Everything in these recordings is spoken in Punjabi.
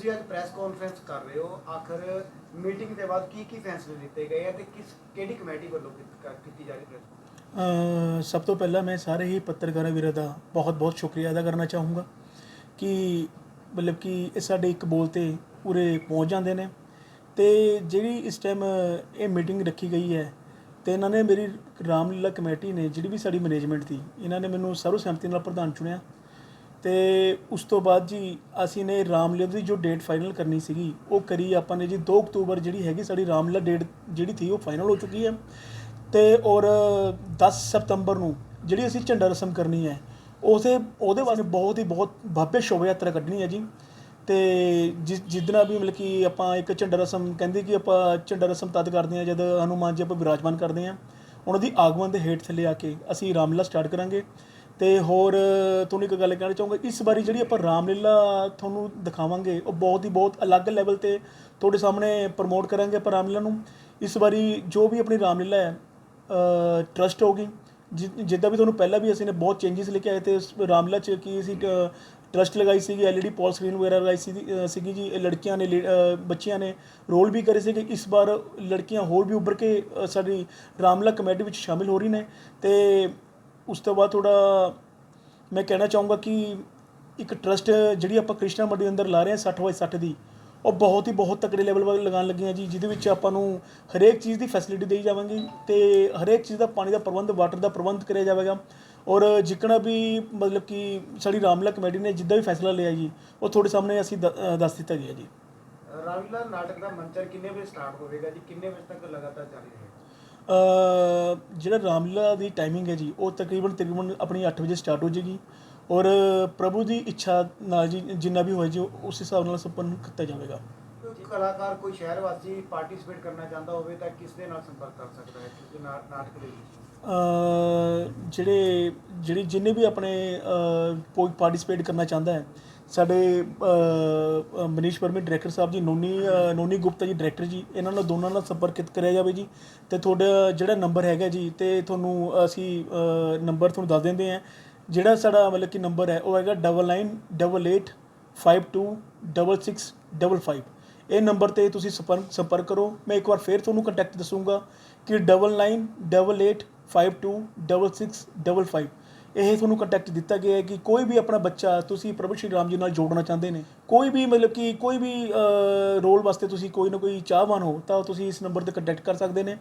ਤੁਸੀਂ ਅੱਜ ਪ੍ਰੈਸ ਕਾਨਫਰੰਸ ਕਰ ਰਹੇ ਹੋ ਆਖਰ ਮੀਟਿੰਗ ਦੇ ਬਾਅਦ ਕੀ ਕੀ ਫੈਸਲੇ ਲਿੱਤੇ ਗਏ ਆ ਤੇ ਕਿਸ ਕਿਹੜੀ ਕਮੇਟੀ ਵੱਲੋਂ ਕੀਤੀ ਕੀਤੀ ਜਾ ਰਹੀ ਪ੍ਰੈਸ ਅ, ਸਭ ਤੋਂ ਪਹਿਲਾਂ ਮੈਂ ਸਾਰੇ ਹੀ ਪੱਤਰਕਾਰਾਂ ਵੀਰਾਂ ਦਾ ਬਹੁਤ-ਬਹੁਤ ਸ਼ੁਕਰੀਆ ਅਦਾ ਕਰਨਾ ਚਾਹੂੰਗਾ ਕਿ ਮਤਲਬ ਕਿ ਇਹ ਸਾਡੇ ਇੱਕ ਬੋਲ ਤੇ ਪੂਰੇ ਪਹੁੰਚ ਜਾਂਦੇ ਨੇ ਤੇ ਜਿਹੜੀ ਇਸ ਟਾਈਮ ਇਹ ਮੀਟਿੰਗ ਰੱਖੀ ਗਈ ਹੈ ਤੇ ਇਹਨਾਂ ਨੇ ਮੇਰੀ ਰਾਮਲੀਲਾ ਕਮੇਟੀ ਨੇ ਜਿਹੜੀ ਵੀ ਸਾਡੀ ਮੈਨੇਜਮੈਂਟ ਸੀ ਇਹਨਾਂ ਨੇ ਮੈਨੂੰ ਸਰਵ ਸਹਿਮਤੀ ਨਾਲ ਪ੍ਰਧਾਨ ਚੁਣਿਆ ਤੇ ਉਸ ਤੋਂ ਬਾਅਦ ਜੀ ਅਸੀਂ ਨੇ ਰਾਮਲੀਲਾ ਦੀ ਜੋ ਡੇਟ ਫਾਈਨਲ ਕਰਨੀ ਸੀਗੀ, ਉਹ ਕਰੀ ਆਪਾਂ ਨੇ ਜੀ 2 ਅਕਤੂਬਰ ਜਿਹੜੀ ਹੈਗੀ ਸਾਡੀ ਰਾਮਲੀਲਾ ਡੇਟ ਜਿਹੜੀ ਥੀ, ਉਹ ਫਾਈਨਲ ਹੋ ਚੁੱਕੀ ਹੈ। ਤੇ ਔਰ 10 ਸਤੰਬਰ ਨੂੰ ਜਿਹੜੀ ਅਸੀਂ ਝੰਡਾ ਰਸਮ ਕਰਨੀ ਹੈ, ਉਸੇ, ਉਹਦੇ ਵਾਸਤੇ ਬਹੁਤ ਹੀ ਬਹੁਤ ਭव्य ਸ਼ੋਭਾ ਯਾਤਰਾ ਕੱਢਣੀ ਹੈ ਜੀ। ਤੇ ਜਿਸ ਜਿੱਦਣਾ ਵੀ ਮਤਲਬ ਕਿ ਆਪਾਂ ਇੱਕ ਝੰਡਾ ਰਸਮ ਕਹਿੰਦੇ ਕਿ ਆਪਾਂ ਝੰਡਾ ਰਸਮ ਤਦ ਕਰਦੇ ਹਾਂ ਜਦ ਹਨੂਮਾਨ ਜੀ ਆਪਾਂ ਵਿਰਾਜਮਾਨ ਕਰਦੇ ਹਾਂ। ਉਹਨਾਂ ਦੀ ਆਗਮਨ ਦੇ ਹੇਠ ਥੱਲੇ ਆ ਕੇ ਅਸੀਂ ਰਾਮਲੀਲਾ ਸਟਾਰਟ ਕਰਾਂਗੇ। ਅਤੇ ਹੋਰ ਤੁਹਾਨੂੰ ਇੱਕ ਗੱਲ ਕਹਿਣਾ ਚਾਹੂੰਗਾ, ਇਸ ਵਾਰੀ ਜਿਹੜੀ ਆਪਾਂ ਰਾਮਲੀਲਾ ਤੁਹਾਨੂੰ ਦਿਖਾਵਾਂਗੇ, ਉਹ ਬਹੁਤ ਹੀ ਬਹੁਤ ਅਲੱਗ ਲੈਵਲ ਤੇ ਤੁਹਾਡੇ ਸਾਹਮਣੇ ਪ੍ਰਮੋਟ ਕਰਾਂਗੇ ਆਪਾਂ ਰਾਮਲੀਲਾ ਨੂੰ। ਇਸ ਵਾਰੀ ਜੋ ਵੀ ਆਪਣੀ ਰਾਮਲੀਲਾ ਹੈ ਟਰਸਟ ਹੋਗੀ ਜਿ- ਜਿੱਦਾਂ ਵੀ ਤੁਹਾਨੂੰ ਪਹਿਲਾਂ ਵੀ ਅਸੀਂ ਨੇ ਬਹੁਤ ਚੇਂਜਸ ਲੈ ਕੇ ਆਏ ਤੇ ਰਾਮਲੀਲਾ ਚ ਕੀ ਅਸੀਂ ਟਰਸਟ ਲਗਾਈ ਸੀਗੀ ਐਲਈਡੀ ਪੋਲ ਸਕਰੀਨ ਵਗੈਰਾ ਲਗਾਈ ਸੀ ਸੀਗੀ ਜੀ ਲੜਕੀਆਂ ਨੇ, ਲੇ- ਬੱਚਿਆਂ ਨੇ ਰੋਲ ਵੀ ਕਰੇ ਸੀਗੇ। ਇਸ ਵਾਰ ਲੜਕੀਆਂ ਹੋਰ ਵੀ ਉੱਭਰ ਕੇ ਸਾਡੀ ਰਾਮਲੀਲਾ ਕਮੇਟੀ ਵਿੱਚ ਸ਼ਾਮਿਲ ਹੋ ਰਹੀ ਨੇ ਤੇ ਉਸ ਤੋਂ ਬਾਅਦ ਥੋੜਾ ਮੈਂ ਕਹਿਣਾ ਚਾਹੂੰਗਾ ਕਿ ਇੱਕ ਟਰਸਟ ਜਿਹੜੀ ਆਪਾਂ ਕ੍ਰਿਸ਼ਨਾ ਮੰਡੀ ਅੰਦਰ ਲਾ ਰਹੇ ਹਾਂ 60 ਬਾਈ 60 ਦੀ, ਉਹ ਬਹੁਤ ਹੀ ਬਹੁਤ ਤਕੜੇ ਲੈਵਲ 'ਤੇ ਲਗਾਉਣ ਲੱਗੇ ਹਾਂ ਜੀ, ਜਿਹਦੇ ਵਿੱਚ ਆਪਾਂ ਨੂੰ ਹਰੇਕ ਚੀਜ਼ ਦੀ ਫੈਸਿਲਿਟੀ ਦੇਈ ਜਾਵਾਂਗੇ ਤੇ ਹਰੇਕ ਚੀਜ਼ ਦਾ ਪਾਣੀ ਦਾ ਪ੍ਰਬੰਧ ਵਾਟਰ ਦਾ ਪ੍ਰਬੰਧ ਕਰਿਆ ਜਾਵੇਗਾ ਔਰ ਜਿੱਕਣਾ ਵੀ ਮਤਲਬ ਕਿ ਸਾਡੀ ਰਾਮਲਾ ਕਮੇਟੀ ਨੇ ਜਿੱਦਾਂ ਵੀ ਫੈਸਲਾ ਲਿਆ ਜੀ, ਉਹ ਤੁਹਾਡੇ ਸਾਹਮਣੇ ਅਸੀਂ ਦ- ਦੱਸ ਦਿੱਤਾ ਗਿਆ ਜੀ। ਰਾਮਲੀਲਾ ਨਾਟਕ ਦਾ ਮੰਚਰ ਕਿੰਨੇ ਵਜੇ ਸਟਾਰਟ ਹੋਵੇਗਾ ਜੀ? ਕਿੰਨੇ ਵਜੇ ਤੱਕ ਲਗਾਤਾਰ ਜਾਰੀ ਰਹੇਗਾ ਜਿਹੜਾ ਰਾਮਲੀਲਾ ਦੀ ਟਾਈਮਿੰਗ ਹੈ ਜੀ ਉਹ ਤਕਰੀਬਨ ਤਕਰੀਬਨ ਆਪਣੀ 8 ਵਜੇ ਸਟਾਰਟ ਹੋ ਜਾਏਗੀ ਔਰ ਪ੍ਰਭੂ ਦੀ ਇੱਛਾ ਨਾਲ ਜੀ ਜਿੰਨਾ ਵੀ ਹੋਏ ਜੀ ਉਸ ਹਿਸਾਬ ਨਾਲ ਸੰਪੰਨ ਕੀਤਾ ਜਾਵੇਗਾ। ਕਲਾਕਾਰ ਕੋਈ ਸ਼ਹਿਰ ਵਾਸੀ ਪਾਰਟਿਸਿਪੇਟ ਕਰਨਾ ਚਾਹੁੰਦਾ ਹੋਵੇ ਤਾਂ ਕਿਸ ਦੇ ਨਾਲ ਸੰਪਰਕ ਕਰ ਸਕਦਾ ਹੈ? ਕਿਉਂਕਿ ਨਾਟਕ ਦੇ ਵਿੱਚ? ਅ, ਜਿਹੜੇ ਜਿਹੜੀ ਜਿੰਨੇ ਵੀ ਆਪਣੇ ਪਾਰਟਿਸਿਪੇਟ ਕਰਨਾ ਚਾਹੁੰਦਾ ਹੈ ਸਾਡੇ ਮਨੀਸ਼ ਪਰਮੀ ਡਾਇਰੈਕਟਰ ਸਾਹਿਬ ਜੀ, ਨੋਨੀ ਨੋਨੀ ਗੁਪਤਾ ਜੀ ਡਾਇਰੈਕਟਰ ਜੀ, ਇਹਨਾਂ ਨਾਲ ਦੋਨਾਂ ਨਾਲ ਸੰਪਰਕਿਤ ਕਰਿਆ ਜਾਵੇ ਜੀ। ਤੇ ਤੁਹਾਡਾ ਜਿਹੜਾ ਨੰਬਰ ਹੈਗਾ ਜੀ, ਤੇ ਤੁਹਾਨੂੰ ਅਸੀਂ ਨੰਬਰ ਤੁਹਾਨੂੰ ਦੱਸ ਦਿੰਦੇ ਹਾਂ। ਜਿਹੜਾ ਸਾਡਾ ਮਤਲਬ ਕਿ ਨੰਬਰ ਹੈ, ਉਹ ਹੈਗਾ 9988526655 ਇਹ ਨੰਬਰ ਤੇ ਤੁਸੀਂ ਸੰਪਰਕ ਸੰਪਰਕ ਕਰੋ। ਮੈਂ ਇੱਕ ਵਾਰ ਫੇਰ ਤੁਹਾਨੂੰ ਕੰਟੈਕਟ ਦੱਸੂਗਾ ਕਿ 9988526655 ਇਹ ਤੁਹਾਨੂੰ ਕੰਟੈਕਟ ਦਿੱਤਾ ਗਿਆ ਹੈ ਕਿ ਕੋਈ ਵੀ ਆਪਣਾ ਬੱਚਾ ਤੁਸੀਂ ਪ੍ਰਭੂ ਸ਼੍ਰੀ ਰਾਮ ਜੀ ਨਾਲ ਜੋੜਨਾ ਚਾਹੁੰਦੇ ਨੇ, ਕੋਈ ਵੀ ਮਤਲਬ ਕਿ ਕੋਈ ਵੀ ਰੋਲ ਵਾਸਤੇ ਤੁਸੀਂ ਕੋਈ ਨਾ ਕੋਈ ਚਾਹਵਾਨ ਹੋ, ਤਾਂ ਤੁਸੀਂ ਇਸ ਨੰਬਰ ਤੇ ਕੰਟੈਕਟ ਕਰ ਸਕਦੇ ਨੇ।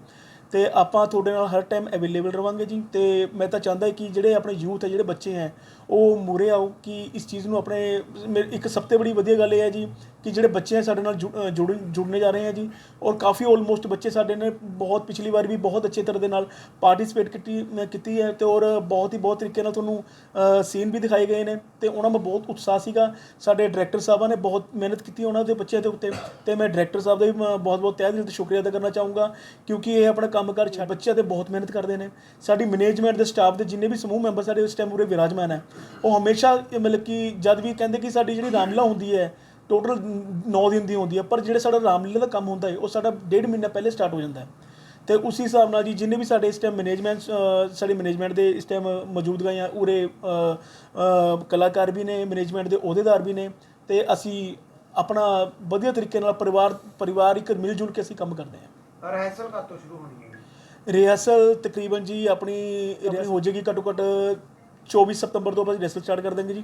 ਤੇ ਆਪਾਂ ਤੁਹਾਡੇ ਨਾਲ ਹਰ ਟਾਈਮ ਅਵੇਲੇਬਲ ਰਵਾਂਗੇ ਜੀ। ਤੇ ਮੈਂ ਤਾਂ ਚਾਹੁੰਦਾ ਕਿ ਜਿਹੜੇ ਆਪਣੇ ਯੂਥ ਹੈ, ਜਿਹੜੇ ਬੱਚੇ ਹੈ, ਉਹ ਮੂਰੇ ਆਓ ਕਿ ਇਸ ਚੀਜ਼ ਨੂੰ ਆਪਣੇ, ਮੇ- ਇੱਕ ਸਭ ਤੋਂ ਬੜੀ ਵਧੀਆ ਗੱਲ ਇਹ ਹੈ ਜੀ ਕਿ ਜਿਹੜੇ ਬੱਚੇ ਹੈ ਸਾਡੇ ਨਾਲ ਜੁ- ਅ, ਜੁੜਨੇ ਜਾ ਰਹੇ ਹੈ ਜੀ। ਔਰ ਕਾਫੀ ਆਲਮੋਸਟ ਬੱਚੇ ਸਾਡੇ ਨੇ ਬਹੁਤ ਪਿਛਲੀ ਵਾਰ ਵੀ ਬਹੁਤ ਅੱਛੇ ਤਰ੍ਹਾਂ ਦੇ ਨਾਲ ਪਾਰਟਿਸਿਪੇਟ ਕੀਤੀ ਕੀਤੀ ਹੈ ਤੇ ਔਰ ਬਹੁਤ ਹੀ ਬਹੁਤ ਤਰੀਕੇ ਨਾਲ ਤੁਹਾਨੂੰ ਸੀਨ ਵੀ ਦਿਖਾਏ ਗਏ ਨੇ ਤੇ ਉਹਨਾਂ ਮੈਂ ਬਹੁਤ ਉਤਸ਼ਾਹ ਸੀਗਾ। ਸਾਡੇ ਡਾਇਰੈਕਟਰ ਸਾਹਿਬਾਂ ਨੇ ਬਹੁਤ ਮਿਹਨਤ ਕੀਤੀ ਉਹਨਾਂ ਦੇ ਬੱਚਿਆਂ ਦੇ ਉੱਤੇ ਤੇ ਮੈਂ ਡਾਇਰੈਕਟਰ ਸਾਹਿਬ ਦਾ ਵੀ ਬਹੁਤ ਬਹੁਤ ਤਹਿ ਦਿਲ ਤੋਂ ਸ਼ੁਕਰੀਆ ਅਦਾ ਕਰਨਾ ਚਾਹੂੰਗਾ ਕਿਉਂਕਿ ਇਹ ਆਪਣਾ ਕੰਮਕਾਰ ਛੱਡ ਬੱਚਿਆਂ ਤੇ ਬਹੁਤ ਮਿਹਨਤ ਕਰਦੇ ਨੇ। ਸਾਡੀ ਮੈਨੇਜਮੈਂਟ ਦੇ ਸਟਾਫ ਦੇ ਜਿੰਨੇ ਵੀ ਸਮੂਹ ਮੈਂਬਰ ਸਾਡੇ ਇਸ ਟਾਈਮ ਉਰੇ ਵਿਰਾਜਮਾਨ ਹੈ। ਉਹ ਹਮੇਸ਼ਾ ਮਤਲਬ ਕਿ ਜਦ ਵੀ ਕਹਿੰਦੇ ਕਿ ਸਾਡੀ ਜਿਹੜੀ ਰਾਮਲੀਲਾ ਹੁੰਦੀ ਹੈ ਟੋਟਲ 9 ਦਿਨ ਦੀ ਹੁੰਦੀ ਹੈ ਪਰ ਜਿਹੜੇ ਸਾਡਾ ਰਾਮਲੀਲਾ ਦਾ ਕੰਮ ਹੁੰਦਾ ਹੈ ਉਹ ਸਾਡਾ ਡੇਢ ਮਹੀਨਾ ਪਹਿਲੇ ਸਟਾਰਟ ਹੋ ਜਾਂਦਾ ਹੈ ਤੇ ਉਸੇ ਹਿਸਾਬ ਨਾਲ ਜੀ ਜਿੰਨੇ ਵੀ ਸਾਡੇ ਇਸ ਟਾਈਮ ਮੈਨੇਜਮੈਂਟ ਸਾਡੇ ਮੈਨੇਜਮੈਂਟ ਦੇ ਇਸ ਟਾਈਮ ਮੌਜੂਦ ਗਏ ਆ ਉਰੇ ਕਲਾਕਾਰ ਵੀ ਨੇ ਮੈਨੇਜਮੈਂਟ ਦੇ ਅਹੁਦੇਦਾਰ ਵੀ ਨੇ ਤੇ ਅਸੀਂ ਆਪਣਾ ਵਧੀਆ ਤਰੀਕੇ ਨਾਲ ਪਰਿਵਾਰ ਪਰਿਵਾਰ ਇੱਕ ਮਿਲ ਜੁਲ ਕੇ ਅਸੀਂ ਕੰਮ ਕਰਦੇ ਹਾਂ ਰਿਹਰਸਲ ਕਦ ਤੋਂ ਸ਼ੁਰੂ ਹੋਣੀ ਹੈ ਰਿਹਰਸਲ ਤਕਰੀਬਨ ਜੀ ਆਪਣੀ ਹੋ ਜਾਏਗੀ ਘੱਟੋ ਘੱਟ 24 ਸਤੰਬਰ ਤੋਂ ਆਪਾਂ ਰਿਹਰਸਲ ਸਟਾਰਟ ਕਰ ਦਾਂਗੇ ਜੀ।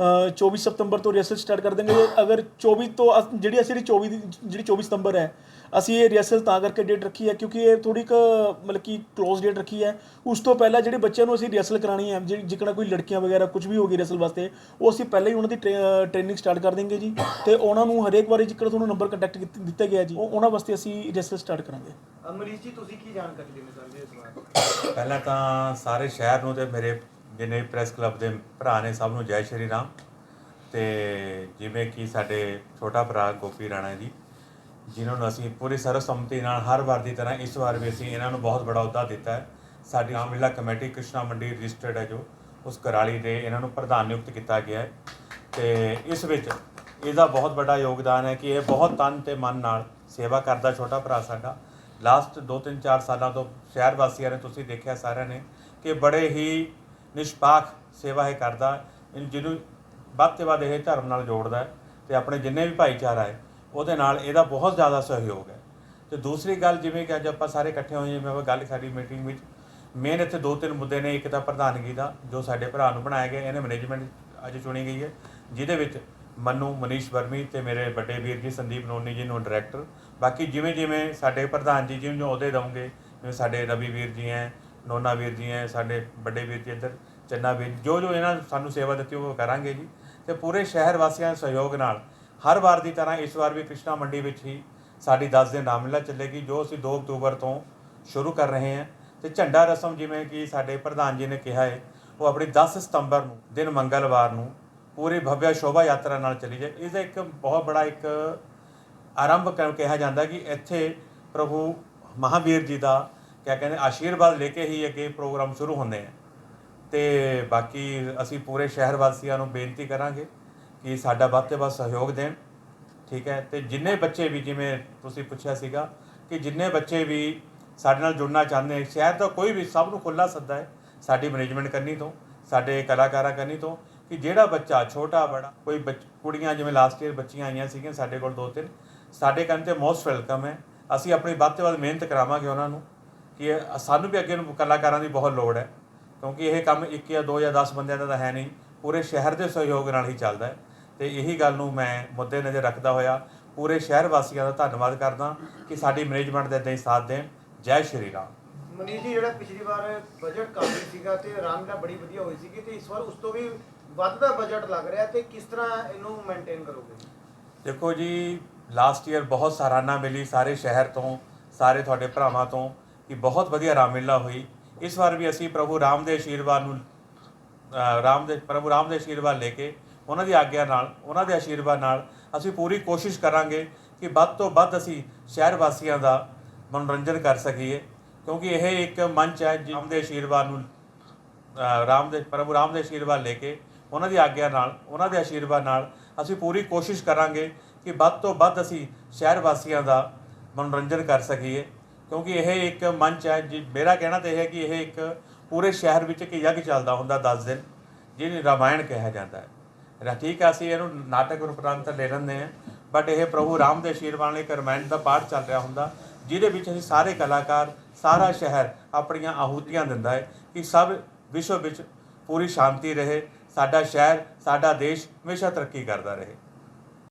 24 ਸਤੰਬਰ ਤੋਂ ਰਿਹਰਸਲ ਸਟਾਰਟ ਕਰ ਦਾਂਗੇ ਅਗਰ 24 ਤੋਂ ਅਸ- ਜਿਹੜੀ ਅਸੀਂ ਜਿਹੜੀ 24 ਦੀ ਜਿਹੜੀ 24 ਸਤੰਬਰ ਹੈ ਅਸੀਂ ਇਹ ਰਿਹਰਸਲ ਤਾਂ ਕਰਕੇ ਡੇਟ ਰੱਖੀ ਹੈ ਕਿਉਂਕਿ ਇਹ ਥੋੜੀ ਕੁ ਮਤਲਬ ਕਿ ক্লোਜ਼ ਡੇਟ ਰੱਖੀ ਹੈ ਉਸ ਤੋਂ ਪਹਿਲਾਂ ਜਿਹੜੇ ਬੱਚਿਆਂ ਨੂੰ ਅਸੀਂ ਰਿਹਰਸਲ ਕਰਾਣੀ ਹੈ ਜਿਹੜੀ ਜਿਕਣਾ ਕੋਈ ਲੜਕੀਆਂ ਵਗੈਰਾ ਕੁਝ ਵੀ ਹੋਗੀ ਰਿਹਰਸਲ ਵਾਸਤੇ ਉਹ ਅਸੀਂ ਪਹਿਲਾਂ ਹੀ ਉਹਨਾਂ ਦੀ ਟ੍ਰੇਨਿੰਗ ਸਟਾਰਟ ਕਰ ਦੇਂਗੇ ਜੀ ਤੇ ਉਹਨਾਂ ਨੂੰ ਹਰੇਕ ਵਾਰੀ ਜਿਕਣਾ ਤੁਹਾਨੂੰ ਨੰਬਰ ਕੰਟੈਕਟ ਦਿੱਤਾ ਗਿਆ ਜੀ ਉਹ ਉਹਨਾਂ ਵਾਸਤੇ ਅਸੀਂ ਰਿਹਰਸਲ ਸਟਾਰਟ ਕਰਾਂਗੇ ਅਮਰੀਸ਼ ਜੀ ਤੁਸੀਂ ਕੀ ਜਾਣਕਾਰੀ ਦੇਣਾ ਚਾਹੁੰਦੇ ਹੋ ਇਸ ਬਾਰੇ ਪਹਿਲਾਂ ਤਾਂ ਸਾਰੇ ਸ਼ਹਿਰ ਨੂੰ ਤੇ ਮੇਰੇ ਜਿੰਨੇ ਪ੍ਰੈਸ ਕਲੱਬ ਦੇ ਭਰਾ ਨੇ ਸਭ ਨੂੰ ਜੈ ਸ਼੍ਰੀ ਰਾਮ ਤੇ ਜਿਵੇਂ ਕਿ ਸਾਡੇ ਛੋਟਾ ਭਰਾ ਗੋਪੀ ਰਾਣਾ ਜੀ, ਜਿਨ੍ਹਾਂ ਨੂੰ ਅਸੀਂ ਪੂਰੀ ਸਰਵਸੰਮਤੀ ਨਾਲ ਹਰ ਵਾਰ ਦੀ ਤਰ੍ਹਾਂ ਇਸ ਵਾਰ ਵੀ ਅਸੀਂ ਇਹਨਾਂ ਨੂੰ ਬਹੁਤ ਬੜਾ ਅਹੁਦਾ ਦਿੱਤਾ ਹੈ। ਸਾਡੀ ਰਾਮਲੀਲਾ ਕਮੇਟੀ ਕ੍ਰਿਸ਼ਨਾ ਮੰਡੀ ਰਜਿਸਟਰਡ ਹੈ ਜੋ, ਉਸ ਕਰਾਲੀ ਦੇ ਇਹਨਾਂ ਨੂੰ ਪ੍ਰਧਾਨ ਨਿਯੁਕਤ ਕੀਤਾ ਗਿਆ ਹੈ ਤੇ ਇਸ ਵਿੱਚ ਇਹਦਾ ਬਹੁਤ ਵੱਡਾ ਯੋਗਦਾਨ ਹੈ ਕਿ ਇਹ ਬਹੁਤ ਤਨ ਤੇ ਮਨ ਨਾਲ ਸੇਵਾ ਕਰਦਾ ਛੋਟਾ ਭਰਾ ਸਾਡਾ। ਲਾਸਟ 2-3 4 ਸਾਲਾਂ ਤੋਂ ਸ਼ਹਿਰ ਵਾਸੀਆਂ ਨੇ, ਤੁਸੀਂ ਦੇਖਿਆ ਸਾਰਿਆਂ ਨੇ ਕਿ ਬੜੇ ਹੀ ਨਿਸ਼ਪਾਕ ਸੇਵਾ ਇਹ ਕਰਦਾ ਜਿਹਨੂੰ ਵੱਧ ਤੇ ਵੱਧ ਇਹ ਧਰਮ ਨਾਲ ਜੋੜਦਾ ਹੈ ਤੇ ਆਪਣੇ ਜਿੰਨੇ ਵੀ ਭਾਈਚਾਰਾ ਹੈ, ਉਹਦੇ ਨਾਲ ਇਹਦਾ ਬਹੁਤ ਜ਼ਿਆਦਾ ਸਹਿਯੋਗ ਹੈ। ਤੇ ਦੂਸਰੀ ਗੱਲ ਜਿਵੇਂ ਕਿ ਅੱਜ ਆਪਾਂ ਸਾਰੇ ਇਕੱਠੇ ਹੋਏ ਜਿਵੇਂ ਆਪਾਂ ਗੱਲ ਸਾਡੀ ਮੀਟਿੰਗ ਵਿੱਚ, ਮੇਨ ਇੱਥੇ ਦੋ ਤਿੰਨ ਮੁੱਦੇ ਨੇ, ਇੱਕ ਤਾਂ ਪ੍ਰਧਾਨਗੀ ਦਾ, ਜੋ ਸਾਡੇ ਭਰਾ ਨੂੰ ਬਣਾਇਆ ਗਿਆ, ਇਹਨੇ ਮੈਨੇਜਮੈਂਟ ਅੱਜ ਚੁਣੀ ਗਈ ਹੈ, ਜਿਹਦੇ ਵਿੱਚ ਮਨੂ, ਮਨੀਸ਼ ਵਰਮੀ ਤੇ ਮੇਰੇ ਵੱਡੇ ਵੀਰ ਜੀ ਸੰਦੀਪ ਨੋਨੀ ਜੀ ਨੂੰ ਡਾਇਰੈਕਟਰ ਬਾਕੀ ਜਿਵੇਂ ਜਿਵੇਂ ਸਾਡੇ ਪ੍ਰਧਾਨ ਜੀ ਜਿਵੇਂ ਜਿਵੇਂ ਅਹੁਦੇ ਦਵਾਂਗੇ, ਜਿਵੇਂ ਸਾਡੇ ਰਵੀ ਵੀਰ ਜੀ ਹੈ, ਨੋਨਾ ਵੀਰ ਜੀ ਹੈ, ਸਾਡੇ ਵੱਡੇ ਵੀਰ ਜੀ ਇੱਧਰ ਚੰਨਾ ਵੀਰ ਜੋ ਜੋ ਇਹਨਾਂ ਸਾਨੂੰ ਸੇਵਾ ਦਿੱਤੀ ਉਹ ਕਰਾਂਗੇ ਜੀ। ਤੇ ਪੂਰੇ ਸ਼ਹਿਰ ਵਾਸੀਆਂ ਦੇ ਸਹਿਯੋਗ ਨਾਲ ਹਰ ਵਾਰ ਦੀ ਤਰ੍ਹਾਂ ਇਸ ਵਾਰ ਵੀ ਕ੍ਰਿਸ਼ਨਾ ਮੰਡੀ ਵਿੱਚ ਹੀ ਸਾਡੀ 10 ਦਿਨ ਰਾਮਲੀਲਾ ਚੱਲੇਗੀ, ਜੋ ਅਸੀਂ 2 ਅਕਤੂਬਰ ਤੋਂ ਸ਼ੁਰੂ ਕਰ ਰਹੇ ਹਾਂ। ਤੇ ਝੰਡਾ ਰਸਮ ਜਿਵੇਂ ਕਿ ਸਾਡੇ ਪ੍ਰਧਾਨ ਜੀ ਨੇ ਕਿਹਾ ਹੈ, ਉਹ ਆਪਣੀ 10 ਸਤੰਬਰ ਨੂੰ, ਦਿਨ ਮੰਗਲਵਾਰ ਨੂੰ ਪੂਰੀ ਭਵਯ ਸ਼ੋਭਾ ਯਾਤਰਾ ਨਾਲ ਚਲੀ ਜਾਏ। ਇਸ ਦਾ ਇੱਕ ਬਹੁਤ ਬੜਾ ਇੱਕ ਆਰੰਭ ਕ- ਕਿਹਾ ਜਾਂਦਾ ਕਿ ਇੱਥੇ ਪ੍ਰਭੂ ਮਹਾਵੀਰ ਜੀ ਦਾ, ਕਿਆ ਕਹਿੰਦੇ, ਆਸ਼ੀਰਵਾਦ ਲੈ ਕੇ ਹੀ ਅੱਗੇ ਪ੍ਰੋਗਰਾਮ ਸ਼ੁਰੂ ਹੁੰਦੇ ਆ। ਤੇ ਬਾਕੀ ਅਸੀਂ ਪੂਰੇ ਸ਼ਹਿਰ ਵਾਸੀਆਂ ਨੂੰ ਬੇਨਤੀ ਕਰਾਂਗੇ ਕਿ ਸਾਡਾ ਵੱਧ ਤੋਂ ਵੱਧ ਸਹਿਯੋਗ ਦੇਣ, ਠੀਕ ਹੈ? ਤੇ ਜਿੰਨੇ ਬੱਚੇ ਵੀ ਜਿਵੇਂ ਤੁਸੀਂ ਪੁੱਛਿਆ ਸੀਗਾ ਕਿ ਜਿੰਨੇ ਬੱਚੇ ਵੀ ਸਾਡੇ ਨਾਲ ਜੁੜਨਾ ਚਾਹੁੰਦੇ ਸ਼ਹਿਰ ਦਾ ਕੋਈ ਵੀ ਸਭ ਨੂੰ ਖੁੱਲਾ ਸੱਦਾ ਹੈ ਸਾਡੀ ਮੈਨੇਜਮੈਂਟ ਕਰਨੀ ਤੋਂ, ਸਾਡੇ ਕਲਾਕਾਰਾਂ ਕਰਨੀ ਤੋਂ ਕਿ ਜਿਹੜਾ ਬੱਚਾ ਛੋਟਾ ਬੜਾ, ਕੋਈ ਬੱਚ- ਕੁੜੀਆਂ ਜਿਵੇਂ ਲਾਸਟ ਈਅਰ ਬੱਚੀਆਂ ਆਈਆਂ ਸੀਗੀਆਂ ਸਾਡੇ ਕੋਲ ਦੋ ਤਿੰਨ, ਸਾਡੇ ਕੰਨ ਤੇ ਮੋਸਟ ਵੈਲਕਮ ਹੈ। ਅਸੀਂ ਆਪਣੀ ਵੱਧ ਤੋਂ ਵੱਧ ਮਿਹਨਤ ਕਰਾਵਾਂਗੇ ਉਹਨਾਂ ਨੂੰ ਕਿ ਸਾਨੂੰ ਵੀ ਅੱਗੇ ਨੂੰ ਕਲਾਕਾਰਾਂ ਦੀ ਬਹੁਤ ਲੋੜ ਹੈ। ਕਿਉਂਕਿ ਇਹ ਕੰਮ ਇੱਕ ਜਾਂ ਦੋ ਜਾਂ 10 ਬੰਦਿਆਂ ਦਾ ਤਾਂ ਹੈ ਨਹੀਂ। ਪੂਰੇ ਸ਼ਹਿਰ ਦੇ ਸਹਿਯੋਗ ਨਾਲ ਹੀ ਚੱਲਦਾ ਹੈ। ਤੇ ਇਹੀ ਗੱਲ ਨੂੰ ਮੈਂ ਮੁੱਦੇ ਨਜ਼ਰ ਰੱਖਦਾ ਹੋਇਆ। ਪੂਰੇ ਸ਼ਹਿਰ ਵਾਸੀਆਂ ਦਾ ਧੰਨਵਾਦ ਕਰਦਾ ਕਿ ਸਾਡੀ ਮੈਨੇਜਮੈਂਟ ਦੇ ਇਦਾਂ ਹੀ ਸਾਥ ਦੇਣ। ਜੈ ਸ਼੍ਰੀ ਰਾਮ। ਮਨੀਸ਼ ਜੀ ਜਿਹੜਾ ਪਿਛਲੀ ਵਾਰ ਬਜਟ ਕਾਫੀ ਸੀਗਾ ਤੇ ਰਾਮਲੀਲਾ ਬੜੀ ਵਧੀਆ ਹੋਈ ਸੀਗੀ ਤੇ ਇਸ ਵਾਰ ਉਸ ਤੋਂ ਵੀ ਵੱਧ ਦਾ ਬਜਟ ਲੱਗ ਰਿਹਾ ਤੇ ਕਿਸ ਤਰ੍ਹਾਂ ਇਹਨੂੰ ਮੇਨਟੇਨ ਕਰੋਗੇ? ਦੇਖੋ ਜੀ ਲਾਸਟ ਈਅਰ ਬਹੁਤ ਸਰਾਹਨਾ ਮਿਲੀ ਸਾਰੇ ਸ਼ਹਿਰ ਤੋਂ ਸਾਰੇ ਤੁਹਾਡੇ ਭਰਾਵਾਂ ਤੋਂ ਕਿ ਬਹੁਤ ਵਧੀਆ ਰਾਮਲੀਲਾ ਹੋਈ। ਇਸ ਵਾਰ ਵੀ ਅਸੀਂ ਪ੍ਰਭੂ ਰਾਮ ਦੇ ਆਸ਼ੀਰਵਾਦ ਨੂੰ ਰਾਮ ਦੇ ਪ੍ਰਭੂ ਰਾਮ ਦੇ ਆਸ਼ੀਰਵਾਦ ਲੈ ਕੇ ਉਹਨਾਂ ਦੀ ਆਗਿਆ ਨਾਲ, ਉਹਨਾਂ ਦੇ ਆਸ਼ੀਰਵਾਦ ਨਾਲ ਅਸੀਂ ਪੂਰੀ ਕੋਸ਼ਿਸ਼ ਕਰਾਂਗੇ ਕਿ ਵੱਧ ਤੋਂ ਵੱਧ ਅਸੀਂ ਸ਼ਹਿਰ ਵਾਸੀਆਂ ਦਾ ਮਨੋਰੰਜਨ ਕਰ ਸਕੀਏ, ਕਿਉਂਕਿ ਇਹ ਇੱਕ ਮੰਚ ਹੈ ਜਿਸ ਦੇ ਆਸ਼ੀਰਵਾਦ ਨੂੰ ਰਾਮ ਦੇ ਪ੍ਰਭੂ ਰਾਮ ਦੇ ਆਸ਼ੀਰਵਾਦ ਲੈ ਕੇ ਉਹਨਾਂ ਦੀ ਆਗਿਆ ਨਾਲ, ਉਹਨਾਂ ਦੇ ਆਸ਼ੀਰਵਾਦ ਨਾਲ ਅਸੀਂ ਪੂਰੀ ਕੋਸ਼ਿਸ਼ ਕਰਾਂਗੇ ਕਿ ਵੱਧ ਤੋਂ ਵੱਧ ਅਸੀਂ ਸ਼ਹਿਰ ਵਾਸੀਆਂ ਦਾ ਮਨੋਰੰਜਨ ਕਰ ਸਕੀਏ। ਕਿਉਂਕਿ ਇਹ ਇੱਕ ਮੰਚ ਹੈ ਜੀ, ਮੇਰਾ ਕਹਿਣਾ ਤਾਂ ਇਹ ਹੈ ਕਿ ਇਹ ਇੱਕ ਪੂਰੇ ਸ਼ਹਿਰ ਵਿੱਚ ਇੱਕ ਯੱਗ ਚੱਲਦਾ ਹੁੰਦਾ 10 ਦਿਨ, ਜਿਹਨੂੰ ਰਾਮਾਇਣ ਕਿਹਾ ਜਾਂਦਾ ਹੈ। ਠੀਕ ਹੈ ਅਸੀਂ ਇਹਨੂੰ ਨਾਟਕ ਰੂਪਾਂਤਰ ਲੈ ਲੈਂਦੇ ਹਾਂ ਬਟ ਇਹ ਪ੍ਰਭੂ ਰਾਮ ਦੇ ਆਸ਼ੀਰਵਾਦ ਨਾਲ ਇੱਕ ਰਾਮਾਇਣ ਦਾ ਪਾਠ ਚੱਲ ਰਿਹਾ ਹੁੰਦਾ, ਜਿਹਦੇ ਵਿੱਚ ਅਸੀਂ ਸਾਰੇ ਕਲਾਕਾਰ, ਸਾਰਾ ਸ਼ਹਿਰ ਆਪਣੀਆਂ ਆਹੂਤੀਆਂ ਦਿੰਦਾ ਹੈ ਕਿ ਸਭ ਵਿਸ਼ਵ ਵਿੱਚ ਪੂਰੀ ਸ਼ਾਂਤੀ ਰਹੇ, ਸਾਡਾ ਸ਼ਹਿਰ, ਸਾਡਾ ਦੇਸ਼ ਹਮੇਸ਼ਾ ਤਰੱਕੀ ਕਰਦਾ ਰਹੇ।